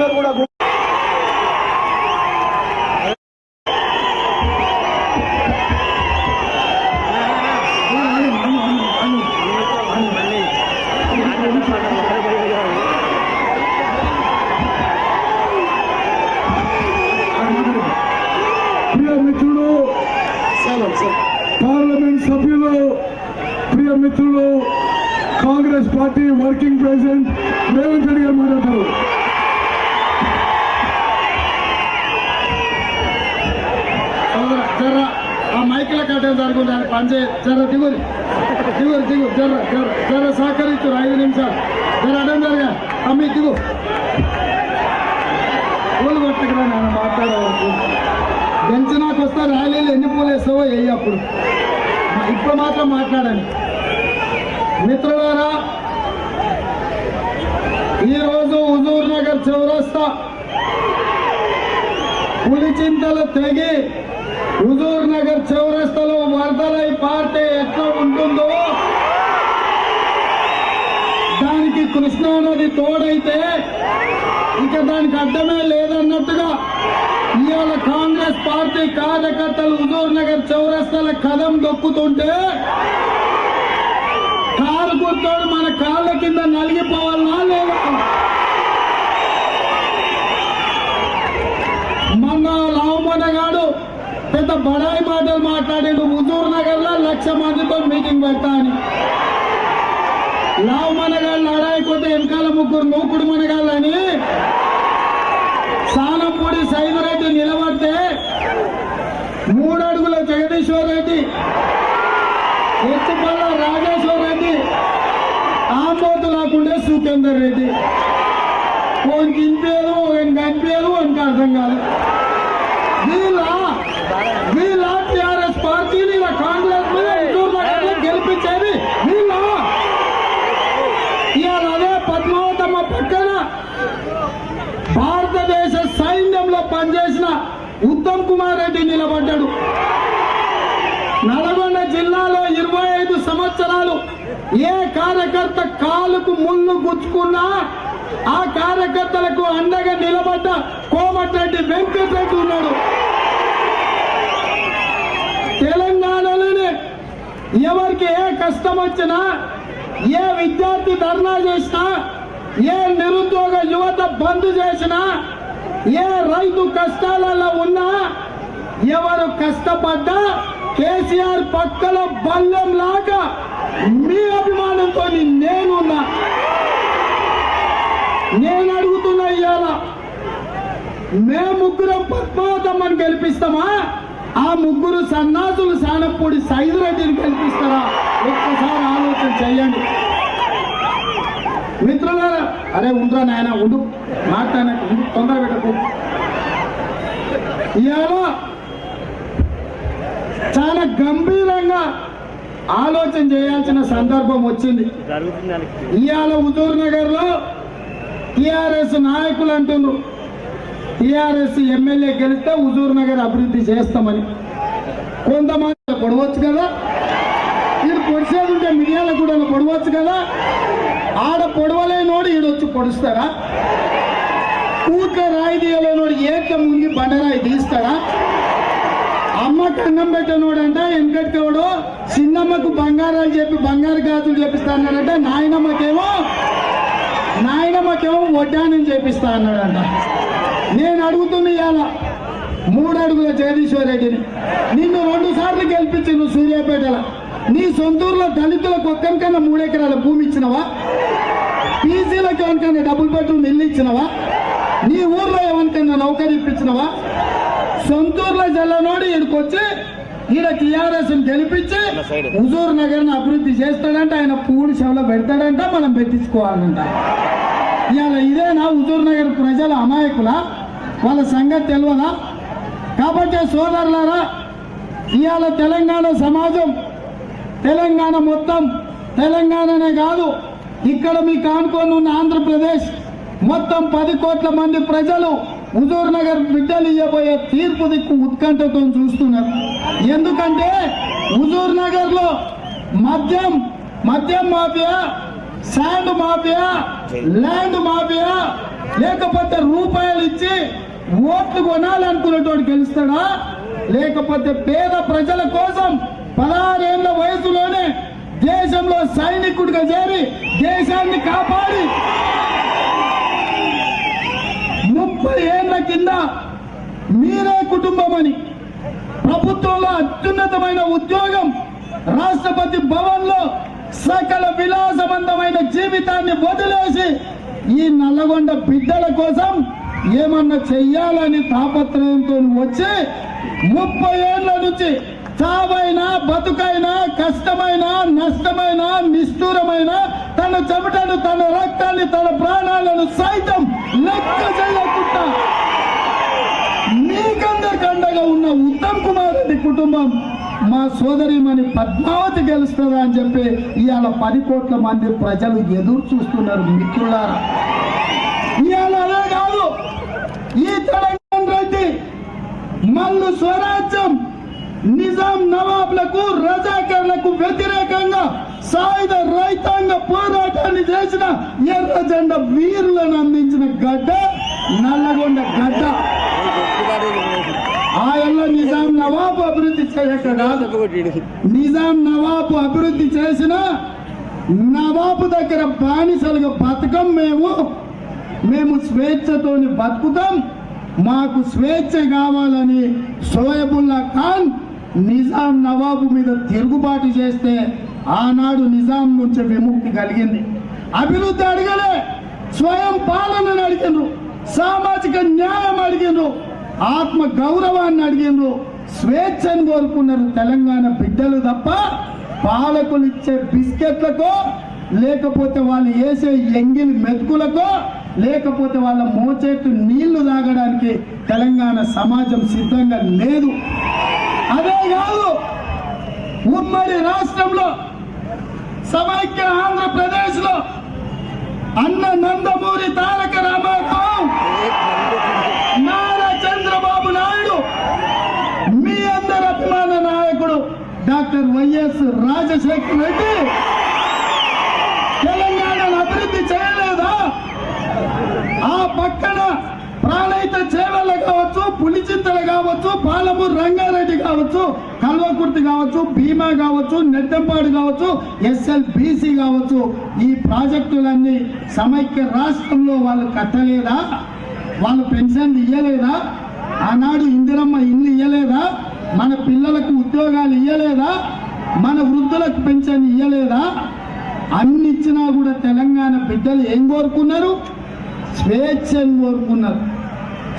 అందరూ కూడా మిత్రుడు పార్లమెంట్ సభ్యులు ప్రియ మిత్రులు Congress party working president Revanth Reddy garu మాట్లాడతారు. మైకిల కట్టడం జరుగుతుంది. అని పనిచే జర దిగురు. దిగురు దిగు జర జర జర సహకరించు. ఐదు నిమిషాలు. జర అడం జరగా. అమ్మి దిగు. పూలు కొట్టకరా నేను మాట్లాడవచ్చు బెంచ్ నాకు వస్తే ర్యాలీలు ఎన్ని పూలు వేస్తావో వేయి అప్పుడు. ఇప్పుడు మాత్రం మాట్లాడండి. మిత్రులారా ఈరోజు హుజూర్ నగర్ చౌరస్తా పులి చింతలు తెగి హుజూర్ నగర్ చౌరస్తలో వరదలై పార్టీ ఎట్లా ఉంటుందో దానికి కృష్ణానది తోడైతే ఇక దానికి అడ్డమే లేదన్నట్టుగా ఇవాళ కాంగ్రెస్ పార్టీ కార్యకర్తలు హుజూర్ నగర్ చౌరస్తల కదం దొక్కుతుంటే కారు గుర్తోడు మన కాళ్ళ కింద నలిగిపోవాలనా లేదా? మొన్న లావమనగాడు పెద్ద బడాయి మాటలు మాట్లాడాడు హుజూర్ నగర్లో లక్ష మందితో మీటింగ్ పెడతా అని. లావమనగాళ్ళు లడాయిపోతే వెనకాల ముగ్గురు నూకుడు మనగాళ్ళని సానంపూడి సైదురెడ్డి నిలబడితే మూడడుగుల జగదీశ్వర్ రెడ్డి ఎత్తుపల్ల రాజేశ్వర్ రెడ్డి ఆంబోతు లేకుండే సుఖేందర్ రెడ్డి. ఓన్ దింపేదు ఓన్ కనిపేదు ఓన్కి అర్థం కాదు వీళ్ళ వీళ్ళ టిఆర్ఎస్ పార్టీని ఇలా కాంగ్రెస్ మీద హుజూర్ నగర్లో గెలిపించేది వీళ్ళ ఇవాళ అదే పద్మావతమ్మ పక్కన భారతదేశ సైన్యంలో పనిచేసిన ఉత్తమ్ కుమార్ రెడ్డి నిలబడ్డాడు. నల్గొండ జిల్లాలో ఇరవై ఐదు సంవత్సరాలు ఏ కార్యకర్త కాలుకు ముళ్ళు గుచ్చుకున్నా ఆ కార్యకర్తలకు అండగా నిలబడ్డ కోమటిరెడ్డి వెంకటరెడ్డి ఉన్నాడు. తెలంగాణలోనే ఎవరికి ఏ కష్టం వచ్చినా ఏ విద్యార్థి ధర్నా చేసినా ఏ నిరుద్యోగ యువత బంద్ చేసినా ఏ రైతు కష్టాలలో ఉన్నా ఎవరు కష్టపడ్డా కేసీఆర్ పక్కల బల్లెం లాగా మీ అభిమానంతో నేనున్నా. నేను అడుగుతున్నా ఇవాళ మేము ముగ్గురం పద్మావతమ్మని గెలిపిస్తామా? ఆ ముగ్గురు సన్నాసులు సానప్పూడి సైజు రెడ్డిని గెలిపిస్తారా? ఒక్కసారి ఆలోచన చెయ్యండి అరే ఉండరా నాయన ఉండు. మాట్లాడ ఉండు. తొందర పెట్టకు. ఇవాళ చాలా గంభీరంగా ఆలోచన చేయాల్సిన సందర్భం వచ్చింది. ఇవాళ హుజూర్ నగర్లో టిఆర్ఎస్ నాయకులు అంటున్నారు టిఆర్ఎస్ ఎమ్మెల్యే గెలిస్తే హుజూర్ నగర్ అభివృద్ధి చేస్తామని. కొంతమంది పొడవచ్చు కదా? వీడు పొడిసేది ఉంటే మిరియాల కూడా పొడవచ్చు కదా? ఆడ పొడవలేనోడు ఈడొచ్చి పొడుస్తారా కూట్ల రాయి తీయలేనోడు ఏక ముంగి బండరాయి తీస్తాడా? అమ్మకు అన్నం పెట్టనోడంట వెనకటికోడు చిన్నమ్మకు బంగారాలు చెప్పి బంగారు గాజులు చేపిస్తానంటే నాయనమ్మకేమో నాయనమ్మకేమో వడ్డానం చేపిస్తా అన్నాడంట నేను అడుగుతున్నా ఇవాళ మూడు అడుగుల జగదీశ్వర్ రెడ్డిని నిన్ను రెండు సార్లు గెలిపించి నువ్వు సూర్యాపేటలో. నీ సొంతూరులో దళితులకు ఒక్కరికన్నా మూడెకరాల భూమి ఇచ్చినవా? పీజీలకు ఎవరికైనా డబుల్ బెడ్రూమ్ ఇల్లు ఇచ్చినవా? నీ ఊర్లో ఎవరికైనా నౌకరీ ఇప్పించినవా? సొంతూరులో జల్లనోడు ఈడికి వచ్చి ఈడ టీఆర్ఎస్ గెలిపించి హుజూర్ నగర్ అభివృద్ధి చేస్తాడంట ఆయన పూడి సేవలో పెడతాడంట మనం పెట్టించుకోవాలంట. ఇవాళ ఇదేనా హుజూర్ నగర్ ప్రజల అమాయకుల? వాళ్ళ సంగతి తెలియదా కాబట్టి సోదరులారా ఇవాళ తెలంగాణ సమాజం తెలంగాణ మొత్తం తెలంగాణనే కాదు ఇక్కడ మీకు ఆనుకొని ఉన్న ఆంధ్రప్రదేశ్ మొత్తం పది కోట్ల మంది ప్రజలు హుజూర్ నగర్ బిడ్డలు ఇవ్వబోయే తీర్పు దిక్కు ఉత్కంఠతో చూస్తున్నారు. ఎందుకంటే హుజూర్ నగర్లో మద్యం మద్యం mafia sand mafia land mafia లేకపోతే రూపాయలు ఇచ్చి ఓట్లు కొనాలనుకునేటోడు గెలుస్తాడా? లేకపోతే పేద ప్రజల కోసం పదహారేళ్ళ వయసులోనే దేశంలో సైనికుడిగా చేరి దేశాన్ని కాపాడి ముప్పై ఏళ్ళ కింద మీరే కుటుంబం అని ప్రభుత్వంలో అత్యున్నతమైన ఉద్యోగం రాష్ట్రపతి భవన్లో సకల విలాసవంతమైన జీవితాన్ని వదిలేసి ఈ నల్లగొండ బిడ్డల కోసం ఏమన్నా చెయ్యాలని తాపత్రయంతో వచ్చి ముప్పై ఏళ్ళ నుంచి చావైనా బతుకైనా కష్టమైన నష్టమైన నిష్ఠూరమైన తన చెమటను తన రక్తాన్ని తన ప్రాణాలను సైతం లెక్క చేయకుండా మీకందరికి అండగా ఉన్న ఉత్తమ్ కుమార్ రెడ్డి కుటుంబం మా సోదరిమణి పద్మావతి గెలుస్తుందా అని చెప్పి ఇవాళ పది కోట్ల మంది ప్రజలు ఎదురు చూస్తున్నారు మిత్రులారా. ఈ తెలంగాణ రైతు మల్లు స్వరాజ్యం నిజాం నవాబ్లకు రజాకర్లకు వ్యతిరేకంగా సాయుధ రైతాంగ పోరాటాన్ని చేసిన ఎర్ర జెండ వీరులను అందించిన గడ్డ నల్లగొండ గడ్డ. ఆయన నిజాం నవాబు అభివృద్ధి చేయక కాదు. నిజాం నవాబు అభివృద్ధి చేసిన నవాబు దగ్గర బానిసలుగా బతకం మేము. మేము స్వేచ్ఛతోని బతుకుతాం. మాకు స్వేచ్ఛ కావాలని సోయబుల్లా ఖాన్ నిజాం నవాబు మీద తిరుగుబాటు చేస్తే ఆనాడు నిజాం నుంచి విముక్తి కలిగింది. అభివృద్ధి అడగలే. స్వయం పాలనను అడిగినరు సామాజిక న్యాయం అడిగినరు ఆత్మ గౌరవాన్ని అడిగినరు స్వేచ్ఛను కోరుకున్నారు తెలంగాణ బిడ్డలు తప్ప పాలకులు ఇచ్చే బిస్కెట్లకో లేకపోతే వాళ్ళు వేసే ఎంగిలి మెతుకులకో లేకపోతే వాళ్ళ మోచేట్టు నీళ్ళు తాగడానికి తెలంగాణ సమాజం సిద్ధంగా లేదు. అదే కాదు ఉమ్మడి రాష్ట్రంలో సమైక్య ఆంధ్రప్రదేశ్లో అన్న నందమూరి తారక రామారావు నారా చంద్రబాబు నాయుడు మీ అందరి అభిమాన నాయకుడు డాక్టర్ వైఎస్ రాజశేఖర రెడ్డి తెలంగాణను అభివృద్ధి చేయలేదా? ఆ పక్కన ప్రాణహిత చేవల్ల కావచ్చు పులిచింతలు కావచ్చు పాలమూరు రంగారెడ్డి కావచ్చు కల్వకుర్తి కావచ్చు భీమా కావచ్చు నెట్టంపాడు కావచ్చు ఎస్ఎల్బీసీ కావచ్చు. ఈ ప్రాజెక్టులన్నీ సమైక్య రాష్ట్రంలో వాళ్ళు కట్టలేదా? వాళ్ళు పెన్షన్ ఇయ్యలేదా? ఆనాడు ఇందిరమ్మ ఇల్లు ఇయ్యలేదా? మన పిల్లలకు ఉద్యోగాలు ఇయ్యలేదా? మన వృద్ధులకు పెన్షన్ ఇయ్యలేదా? అన్ని ఇచ్చినా కూడా తెలంగాణ బిడ్డలు ఏం కోరుకున్నారు? స్వేచ్ఛను కోరుకున్నారు.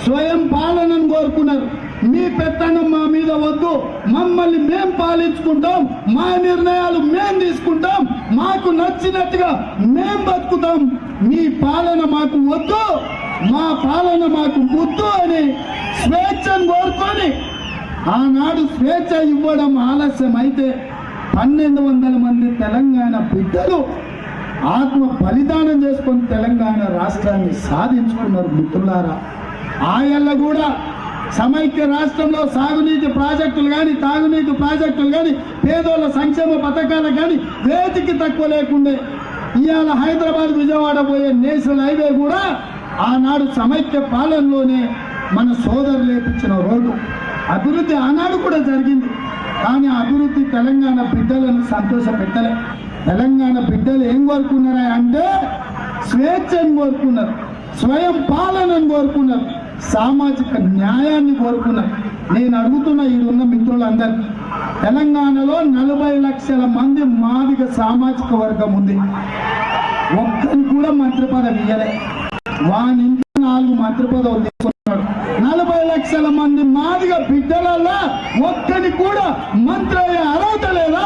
స్వయం పాలనను కోరుకున్నారు. మీ పెత్తనం మా మీద వద్దు. మమ్మల్ని మేం పాలించుకుంటాం. మా నిర్ణయాలు మేం తీసుకుంటాం. మాకు నచ్చినట్టుగా మేం బతుకుతాం. మీ పాలన మాకు వద్దు. మా పాలన మాకు ముద్దు అని స్వేచ్ఛను కోరుకొని ఆనాడు స్వేచ్ఛ ఇవ్వడం ఆలస్యం అయితే పన్నెండు వందల మంది తెలంగాణ బిడ్డలు ఆత్మ బలిదానం చేసుకొని తెలంగాణ రాష్ట్రాన్ని సాధించుకున్నారు మిత్రులారా. ఆయల్ల కూడా సమైక్య రాష్ట్రంలో సాగునీటి ప్రాజెక్టులు కానీ తాగునీటి ప్రాజెక్టులు కానీ పేదోళ్ళ సంక్షేమ పథకాలు కానీ వేటికి తక్కువ లేకుండే. ఇవాళ హైదరాబాద్ విజయవాడ పోయే నేషనల్ హైవే కూడా ఆనాడు సమైక్య పాలనలోనే మన సోదరులు లేపించిన రోడ్డు. అభివృద్ధి ఆనాడు కూడా జరిగింది. కానీ అభివృద్ధి తెలంగాణ బిడ్డలను సంతోష పెట్టలే తెలంగాణ బిడ్డలు ఏం కోరుకున్నారా అంటే స్వేచ్ఛను కోరుకున్నారు స్వయం పాలనను కోరుకున్నారు సామాజిక న్యాయాన్ని కోరుకున్నారు. నేను అడుగుతున్న ఈడున్న మిత్రులందరూ తెలంగాణలో నలభై లక్షల మంది మాదిగ సామాజిక వర్గం ఉంది. ఒక్కరిని కూడా మంత్రి పదవి ఇయ్యలే. వాని ఇంట్లో నాలుగు మంత్రి పదవులు తీసుకున్నాడు. నలభై లక్షల మంది మాదిగ బిడ్డలలో ఒక్కని కూడా మంత్రి అయ్యే అర్హత లేదా?